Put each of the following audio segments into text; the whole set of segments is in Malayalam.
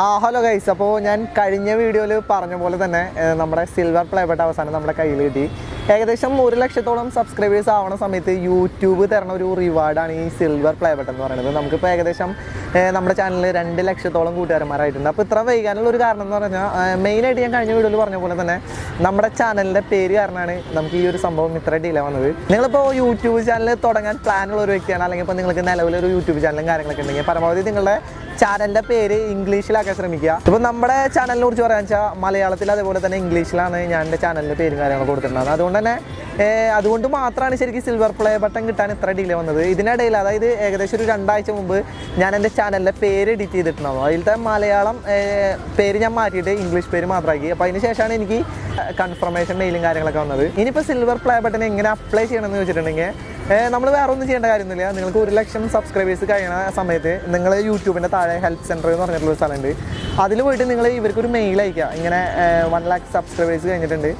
ആ ഹലോ ഗൈസ് അപ്പോൾ ഞാൻ കഴിഞ്ഞ വീഡിയോയിൽ പറഞ്ഞ പോലെ തന്നെ നമ്മുടെ സിൽവർ പ്ലേ അവസാനം നമ്മുടെ കയ്യിൽ കിട്ടി. ഏകദേശം ഒരു ലക്ഷത്തോളം സബ്സ്ക്രൈബേഴ്സ് ആവണ സമയത്ത് യൂട്യൂബ് തരണ ഒരു റിവാർഡാണ് ഈ സിൽവർ പ്ലേ എന്ന് പറയുന്നത്. നമുക്കിപ്പോൾ ഏകദേശം നമ്മുടെ ചാനലിൽ രണ്ട് ലക്ഷത്തോളം കൂട്ടുകാരന്മാരായിട്ടുണ്ട്. അപ്പോൾ ഇത്ര വൈകാനുള്ള ഒരു കാരണം എന്ന് പറഞ്ഞാൽ മെയിനായിട്ട് ഞാൻ കഴിഞ്ഞ വീഡിയോയിൽ പറഞ്ഞ പോലെ തന്നെ നമ്മുടെ ചാനലിന്റെ പേര് കാരണമാണ് നമുക്ക് ഈ ഒരു സംഭവം ഇത്ര ഡിലേ വന്നത്. നിങ്ങളിപ്പോൾ യൂട്യൂബ് ചാനൽ തുടങ്ങാൻ പ്ലാനുള്ള ഒരു വ്യക്തിയാണ് അല്ലെങ്കിൽ ഇപ്പോൾ നിങ്ങൾക്ക് നിലവിലൊരു യൂട്യൂബ് ചാനലും കാര്യങ്ങളൊക്കെ ഉണ്ടെങ്കിൽ പരമാവധി നിങ്ങളുടെ ചാനലിന്റെ പേര് ഇംഗ്ലീഷിലാക്കാൻ ശ്രമിക്കുക. ഇപ്പൊ നമ്മുടെ ചാനലിനെ കുറിച്ച് പറയാന്ന് വെച്ചാൽ മലയാളത്തിൽ അതേപോലെ തന്നെ ഇംഗ്ലീഷിലാണ് ഞാൻ എന്റെ ചാനലിന്റെ പേരും കാര്യങ്ങളും കൊടുത്തിട്ടുണ്ടായിരുന്നത് അതുകൊണ്ട് തന്നെ അതുകൊണ്ട് മാത്രമാണ് ശരിക്കും സിൽവർ പ്ലേ ബട്ടൺ കിട്ടാൻ ഇത്ര ഡിലേ വന്നത്. ഇതിനിടയിൽ അതായത് ഏകദേശം ഒരു രണ്ടാഴ്ച മുമ്പ് ഞാൻ എന്റെ ചാനലിലെ പേര് എഡിറ്റ് ചെയ്തിട്ടുണ്ടാവും അതിലത്തെ മലയാളം പേര് ഞാൻ മാറ്റിയിട്ട് ഇംഗ്ലീഷ് പേര് മാത്രമാക്കി. അപ്പോൾ അതിന് ശേഷമാണ് എനിക്ക് കൺഫർമേഷൻ മെയിലും കാര്യങ്ങളൊക്കെ വന്നത്. ഇനിയിപ്പോൾ സിൽവർ പ്ലേ ബട്ടൺ എങ്ങനെ അപ്ലൈ ചെയ്യണമെന്ന് വെച്ചിട്ടുണ്ടെങ്കിൽ നമ്മൾ വേറെ ഒന്നും ചെയ്യേണ്ട കാര്യമൊന്നുമില്ല. നിങ്ങൾക്ക് ഒരു ലക്ഷം സബ്സ്ക്രൈബേഴ്സ് കഴിയണ സമയത്ത് നിങ്ങൾ യൂട്യൂബിന്റെ താഴെ ഹെൽപ്പ് സെന്റർ എന്ന് പറഞ്ഞിട്ടുള്ള സ്ഥലമുണ്ട്. അതിൽ പോയിട്ട് നിങ്ങൾ ഇവർക്കൊരു മെയിൽ അയക്കുക ഇങ്ങനെ വൺ ലാക്ക് സബ്സ്ക്രൈബേഴ്സ് കഴിഞ്ഞിട്ടുണ്ട്.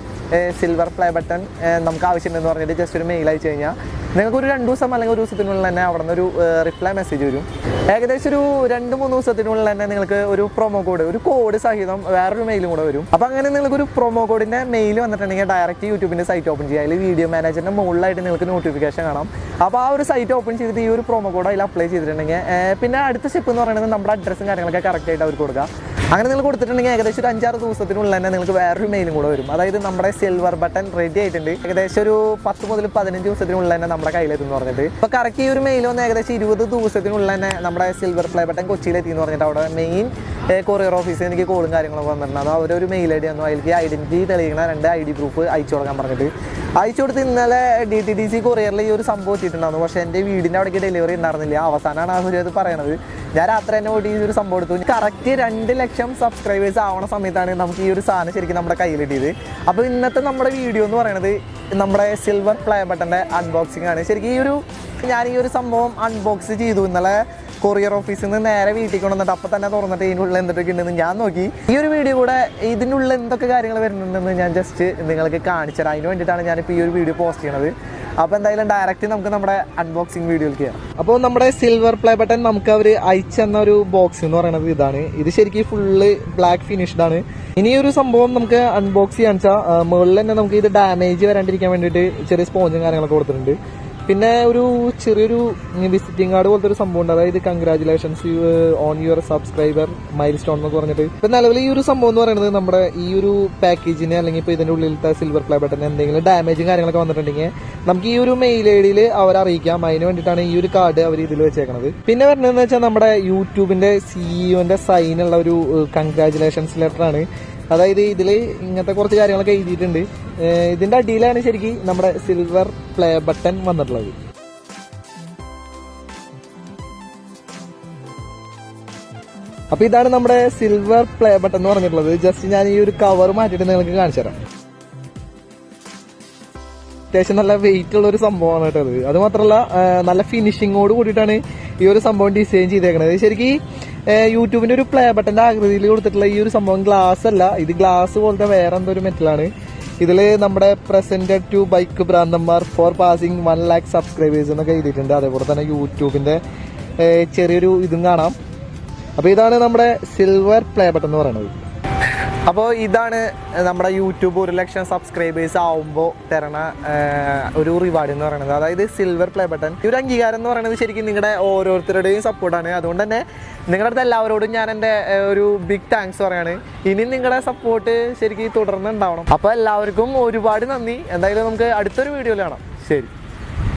സിൽവർ പ്ലേ ബട്ടൺ നമുക്ക് ആവശ്യമുണ്ടെന്ന് പറഞ്ഞിട്ട് ജസ്റ്റ് ഒരു മെയിൽ അയച്ചു കഴിഞ്ഞാൽ നിങ്ങൾക്ക് ഒരു രണ്ട് ദിവസം അല്ലെങ്കിൽ ഒരു ദിവസത്തിനുള്ളിൽ തന്നെ അവിടെ നിന്ന് ഒരു റിപ്ലൈ മെസ്സേജ് വരും. ഏകദേശം ഒരു രണ്ട് മൂന്ന് ദിവസത്തിനുള്ളിൽ തന്നെ നിങ്ങൾക്ക് ഒരു പ്രൊമോ കോഡ് ഒരു കോഡ് സഹിതം വേറൊരു മെയിലും കൂടെ വരും. അപ്പോൾ അങ്ങനെ നിങ്ങൾക്ക് ഒരു പ്രൊമോ കോഡിന്റെ മെയിൽ വന്നിട്ടുണ്ടെങ്കിൽ ഡയറക്റ്റ് യൂട്യൂബിന്റെ സൈറ്റ് ഓപ്പൺ ചെയ്യുക. അതിൽ വീഡിയോ മാനേജറിന്റെ മുകളിലായിട്ട് നിങ്ങൾക്ക് നോട്ടിഫിക്കേഷൻ കാണാം. അപ്പോൾ ആ ഒരു സൈറ്റ് ഓപ്പൺ ചെയ്തിട്ട് ഈ ഒരു പ്രൊമോ കോഡ് അതിൽ അപ്ലൈ ചെയ്തിട്ടുണ്ടെങ്കിൽ പിന്നെ അടുത്ത സ്റ്റെപ്പ് എന്ന് പറയുന്നത് നമ്മുടെ അഡ്രസ്സും കാര്യങ്ങളൊക്കെ കറക്റ്റായിട്ട് അവർക്ക് കൊടുക്കുക. അങ്ങനെ നിങ്ങൾ കൊടുത്തിട്ടുണ്ടെങ്കിൽ ഏകദേശം ഒരു അഞ്ചാറ് ദിവസത്തിനുള്ളിൽ തന്നെ നിങ്ങൾക്ക് വേറൊരു മെയിലും കൂടെ വരും. അതായത് നമ്മുടെ സിൽവർ ബട്ടൺ റെഡി ആയിട്ടുണ്ട്. ഏകദേശം ഒരു പത്ത് മുതൽ പതിനഞ്ച് ദിവസത്തിനുള്ളിൽ തന്നെ നമ്മുടെ കയ്യിലെത്തും എന്ന് പറഞ്ഞിട്ട്. അപ്പോൾ കറക്റ്റ് ഈ ഒരു മെയിൽ വന്ന് ഏകദേശം ഇരുപത് ദിവസത്തിനുള്ളിൽ തന്നെ നമ്മുടെ സിൽവർ പ്ലേ ബട്ടൺ കൊച്ചിയിലെത്തി എന്ന് പറഞ്ഞിട്ട് അവിടെ മെയിൻ കൊറിയർ ഓഫീസിൽ എനിക്ക് കോളും കാര്യങ്ങളൊക്കെ വന്നിട്ടുണ്ട്. അത് അവരൊരു മെയിൽ ഐ ഡി തന്നു. അതിലേക്ക് ഐഡന്റിറ്റി തെളിയിക്കുന്ന രണ്ട് ഐ ഡി പ്രൂഫ് അയച്ചു കൊടുക്കാൻ പറഞ്ഞിട്ട്. അയച്ചു കൊടുത്ത് ഇന്നലെ ഡി ടി ഡി സി കൊറിയറിൽ ഈ ഒരു സംഭവം എത്തിയിട്ടുണ്ടായിരുന്നു. പക്ഷേ എന്റെ വീടിന്റെ അവിടേക്ക് ഡെലിവറി ഉണ്ടായിരുന്നില്ല. അവസാനമാണ് ആ ഒരു ഇത് പറയണത്. ഞാൻ രാത്രി തന്നെ ഓടി ഈ ഒരു സംഭവം എടുത്തു. കറക്റ്റ് രണ്ട് ലക്ഷം സബ്സ്ക്രൈബേഴ്സ് ആവണ സമയത്താണ് നമുക്ക് ഈ ഒരു സാധനം ശരിക്കും നമ്മുടെ കയ്യിൽ കിട്ടിയത് അപ്പോൾ ഇന്നത്തെ നമ്മുടെ വീഡിയോ എന്ന് പറയുന്നത് നമ്മുടെ സിൽവർ പ്ലേ ബട്ടന്റെ അൺബോക്സിംഗ് ആണ്. ശരിക്കും ഈ ഒരു ഞാൻ ഈ ഒരു സംഭവം അൺബോക്സ് ചെയ്തു. ഇന്നലെ കൊറിയർ ഓഫീസിൽ നിന്ന് നേരെ വീട്ടിൽ കൊണ്ടുവന്നിട്ട് അപ്പം തന്നെ തുറന്നിട്ട് ഇതിനുള്ളിൽ എന്തൊക്കെ ഉണ്ടെന്ന് ഞാൻ നോക്കി. ഈ ഒരു വീഡിയോ കൂടെ ഇതിനുള്ളിൽ എന്തൊക്കെ കാര്യങ്ങൾ വരുന്നുണ്ടെന്ന് ഞാൻ ജസ്റ്റ് നിങ്ങൾക്ക് കാണിച്ചത് അതിന് വേണ്ടിയിട്ടാണ് ഞാനിപ്പോൾ ഈ ഒരു വീഡിയോ പോസ്റ്റ് ചെയ്യണത്. അപ്പോൾ എന്തായാലും ഡയറക്റ്റ് നമുക്ക് നമ്മുടെ അൺബോക്സിംഗ് വീഡിയോയിലേക്ക് ചെയ്യാം. അപ്പോൾ നമ്മുടെ സിൽവർ പ്ലേ ബട്ടൺ നമുക്ക് അവർ അയച്ചെന്ന ഒരു ബോക്സ് എന്ന് പറയുന്നത് ഇതാണ്. ഇത് ശരിക്കും ഫുള്ള് ബ്ലാക്ക് ഫിനിഷ്ഡ് ആണ്. ഇനി ഒരു സംഭവം നമുക്ക് അൺബോക്സ് ചെയ്യാന്ന് വെച്ചാൽ മുകളിൽ തന്നെ നമുക്ക് ഇത് ഡാമേജ് വരാണ്ടിരിക്കാൻ വേണ്ടിയിട്ട് ചെറിയ സ്പോഞ്ചും കാര്യങ്ങളൊക്കെ കൊടുത്തിട്ടുണ്ട്. പിന്നെ ഒരു ചെറിയൊരു വിസിറ്റിംഗ് കാർഡ് പോലത്തെ ഒരു സംഭവം ഉണ്ട് അതായത് congratulations on your subscriber milestone എന്ന് പറഞ്ഞിട്ട്. ഇപ്പൊ നിലവിൽ ഈ ഒരു സംഭവം എന്ന് പറയുന്നത് നമ്മുടെ ഈ ഒരു പാക്കേജിന് അല്ലെങ്കിൽ ഇപ്പൊ ഇതിന്റെ ഉള്ളിലത്തെ സിൽവർ പ്ലേ ബട്ടൺ എന്തെങ്കിലും ഡാമേജും കാര്യങ്ങളൊക്കെ വന്നിട്ടുണ്ടെങ്കിൽ നമുക്ക് ഈ ഒരു മെയിൽ ഐ ഡിയിൽ അവർ അറിയിക്കാം. അതിന് വേണ്ടിയിട്ടാണ് ഈ ഒരു കാർഡ് അവർ ഇതിൽ വെച്ചേക്കുന്നത് പിന്നെ വരുന്നതെന്ന് വെച്ചാൽ നമ്മുടെ യൂട്യൂബിന്റെ സിഇഒന്റെ സൈനുള്ള ഒരു കൺഗ്രാചുലേഷൻസ് ലെറ്റർ ആണ്. അതായത് ഇതിൽ ഇങ്ങനത്തെ കുറച്ച് കാര്യങ്ങളൊക്കെ എഴുതിയിട്ടുണ്ട്. ഇതിന്റെ അടിയിലാണ് ശരിക്കും നമ്മുടെ സിൽവർ പ്ലേ ബട്ടൺ വന്നിട്ടുള്ളത്. അപ്പൊ ഇതാണ് നമ്മുടെ സിൽവർ പ്ലേ ബട്ടൺ എന്ന് പറഞ്ഞിട്ടുള്ളത്. ജസ്റ്റ് ഞാൻ ഈ ഒരു കവർ മാറ്റിയിട്ട് നിങ്ങൾക്ക് കാണിച്ചു തരാം. അത്യാവശ്യം നല്ല വെയിറ്റ് ഉള്ള ഒരു സംഭവമാണ് കേട്ടത് അത് മാത്രമല്ല നല്ല ഫിനിഷിങ്ങോട് കൂടിയിട്ടാണ് ഈ ഒരു സംഭവം ഡിസൈൻ ചെയ്തേക്കുന്നത് ശരിക്കും യൂട്യൂബിന്റെ ഒരു പ്ലേ ബട്ടന്റെ ആകൃതിയിൽ കൊടുത്തിട്ടുള്ള ഈ ഒരു സംഭവം ഗ്ലാസ് അല്ല. ഇത് ഗ്ലാസ് പോലത്തെ വേറെ എന്തോ ഒരു മെറ്റലാണ് ഇതിൽ നമ്മുടെ presented to bike Bhranthanmar for passing one lakh subscribers എന്നൊക്കെ എഴുതിയിട്ടുണ്ട്. അതേപോലെ തന്നെ യൂട്യൂബിന്റെ ചെറിയൊരു ഇതും കാണാം. അപ്പൊ ഇതാണ് നമ്മുടെ സിൽവർ പ്ലേ ബട്ടൺ എന്ന് പറയുന്നത്. അപ്പോൾ ഇതാണ് നമ്മുടെ യൂട്യൂബ് ഒരു ലക്ഷം സബ്സ്ക്രൈബേഴ്സ് ആവുമ്പോൾ തരണ ഒരു റിവാർഡ് എന്ന് പറയുന്നത്. അതായത് സിൽവർ പ്ലേ ബട്ടൺ ഈ ഒരു അംഗീകാരം എന്ന് പറയുന്നത് ശരിക്കും നിങ്ങളുടെ ഓരോരുത്തരുടെയും സപ്പോർട്ടാണ് അതുകൊണ്ട് തന്നെ നിങ്ങളുടെ അടുത്ത് എല്ലാവരോടും ഞാൻ എന്റെ ഒരു ബിഗ് താങ്ക്സ് പറയാണ്. ഇനി നിങ്ങളുടെ സപ്പോർട്ട് ശരിക്കും തുടർന്ന് ഉണ്ടാവണം അപ്പോൾ എല്ലാവർക്കും ഒരുപാട് നന്ദി. എന്തായാലും നമുക്ക് അടുത്തൊരു വീഡിയോയിൽ കാണാം. ശരി.